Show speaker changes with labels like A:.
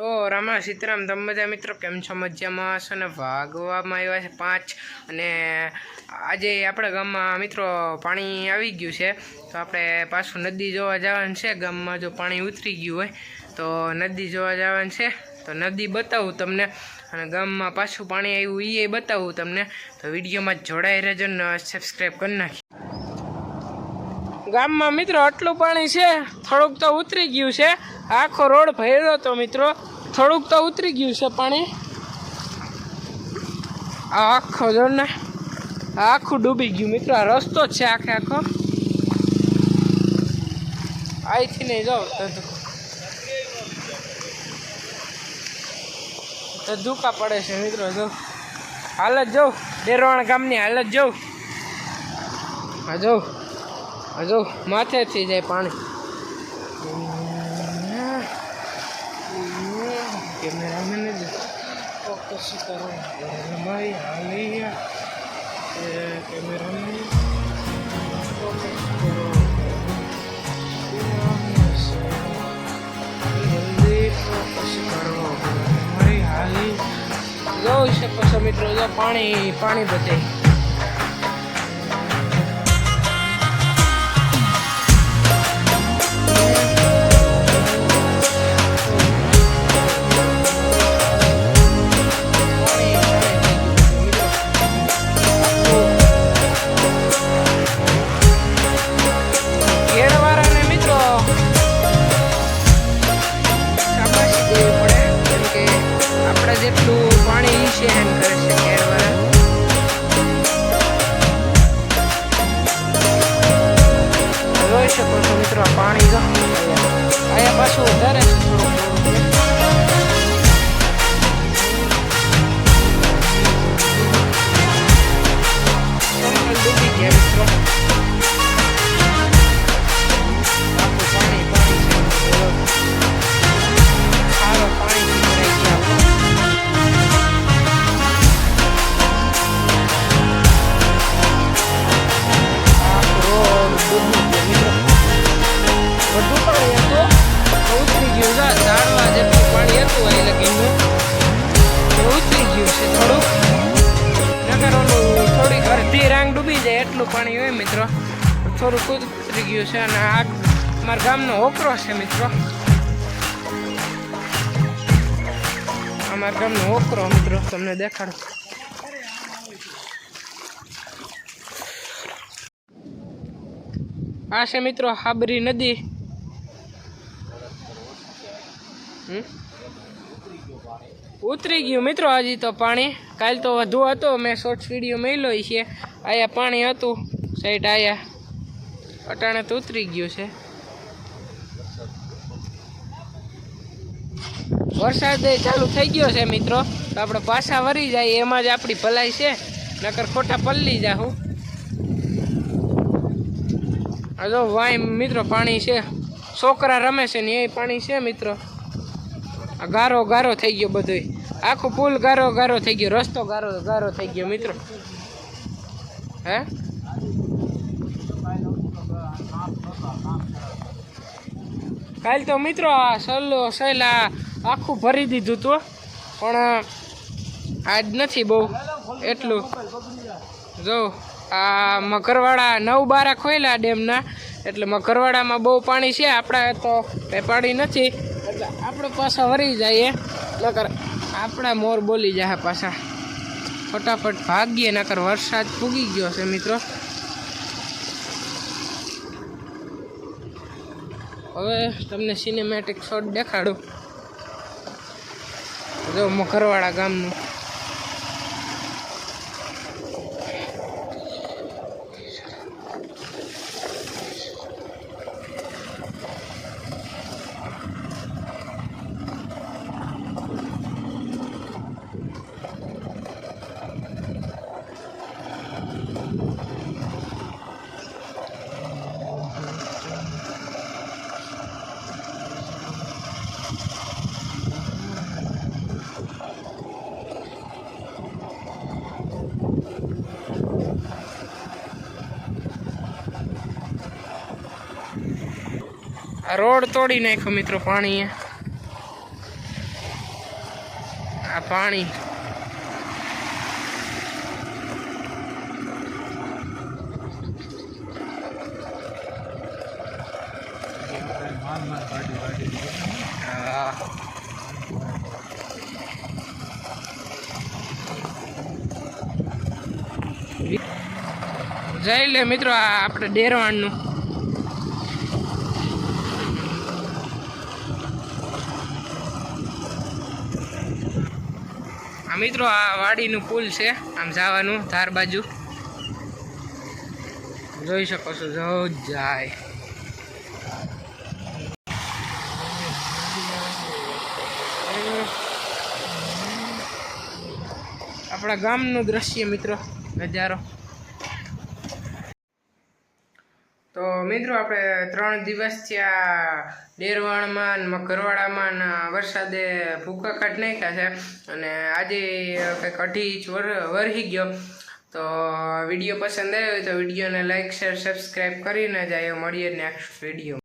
A: તો રામા, સીતારામ તમે બધા મિત્રો, કેમ છો? મજામાં હશો ને? ભાગવામાં આવ્યા છે પાંચ અને આજે આપણા ગામમાં મિત્રો પાણી આવી ગયું છે. તો આપણે પાછું નદી જોવા જવાનું છે. ગામમાં જો પાણી ઉતરી ગયું હોય, તો નદી જોવા જવાનું છે. તો નદી બતાવું તમને અને ગામમાં પાછું પાણી આવ્યું એ બતાવું તમને. તો વિડીયોમાં જોડાઈ રહેજો ને સબસ્ક્રાઈબ કરી નાખી ગામમાં મિત્રો આટલું પાણી છે, થોડુંક તો ઉતરી ગયું છે. આખો રોડ ભર્યો તો મિત્રો, થોડુંક તો ઉતરી ગયું છે પાણી. આ આખો જો ને, આખું ડૂબી ગયું મિત્રો, આ રસ્તો છે આખે આખો. અહીંથી નહીં જાઓ તો તો પડે છે મિત્રો, જો. હાલત જાઉં ડેરવાણ ગામની હાલત જાઉં. હા જોઉં. હજુ માથેથી જાય પાણી. કેમેરામેન જ ફોકસ કરો. રમાઈ, હાલી કેમેરામેન ફોકસ કરો. જલ્દી કરો. રમાઈ, હાલી. શકો છો મિત્રો, જો પાણી પાણી બધે. જોઈ શકો છો મિત્રો પાણી જો અહીંયા પાછું વધારે ડૂબી ગયા મિત્રો. એટલું પાણી હોય મિત્રો. થોડું ઉતરી ગયું છે અને આ મારા ગામનો ઓકરો છે મિત્રો. અમારા ગામનો ઓકરો મિત્રો, તમને દેખાડું. આ છે મિત્રો હાબરી નદી. હમ? ઉતરી ગયું. મિત્રો, હજી તો પાણી કાલ તો વધુ હતો. મેં શોર્ટ્સ વીડિયો મેળ્યો છે. આયા પાણી હતું. સાઈડ આયા અટાણે તો ઉતરી ગયું છે. વરસાદ ચાલુ થઈ ગયો છે, મિત્રો. તો આપણે પાછા વરી જાય. એમાં જ આપણી ભલાઈ છે. નકર ખોટા પલ્લી જાહું. હજો વાય, મિત્રો, પાણી છે. છોકરા રમે છે ને એ પાણી છે, મિત્રો. આ ગારો ગારો થઈ ગયો બધોય. આખો પુલ ગારો ગારો થઈ ગયો, રસ્તો ગારો ગારો થઈ ગયો મિત્રો. હે? કાલ તો મિત્રો આ સલ્લો સહેલા આખું ભરી દીધું હતું પણ આજ નથી બહુ એટલું. જો, આ મકરવાડા નવ બારા ખોયલા ડેમના. એટલે મકરવાડામાં બહુ પાણી છે. આપણા તો એ પાણી નથી. આપણે પાછા વરી જઈએ નકર આપણા મોર બોલી જાય પાછા. ફટાફટ ભાગીએ, નકર વરસાદ પૂગી ગયો છે મિત્રો. હવે તમને સિનેમેટિક શોટ દેખાડું. જો મકરવાડા ગામનું. આ રોડ તોડી નાખ્યો મિત્રો પાણીએ. આ પાણી. જઈ લે મિત્રો આ આપણે ડેરવાણનું. મિત્રો, આ વાડીનું પુલ છે. આમ જવાનું, ધાર બાજુ. જોઈ શકો છો જો જાય આપણા ગામનું દ્રશ્ય, મિત્રો, નજારો. તો મિત્રો, આપણે ત્રણ દિવસ થયા ડેરવાણમાં ને ઘરવાળામાં ને વરસાદે ભૂકા કાઢ નાખ્યા છે. અને આજે કંઈક અઢી ઇંચ વર વરસી ગયો. તો વીડિયો પસંદ આવ્યો તો વિડીયોને લાઈક, શેર, સબસ્ક્રાઈબ કરીને જાય મળીએ નેક્સ્ટ વીડિયો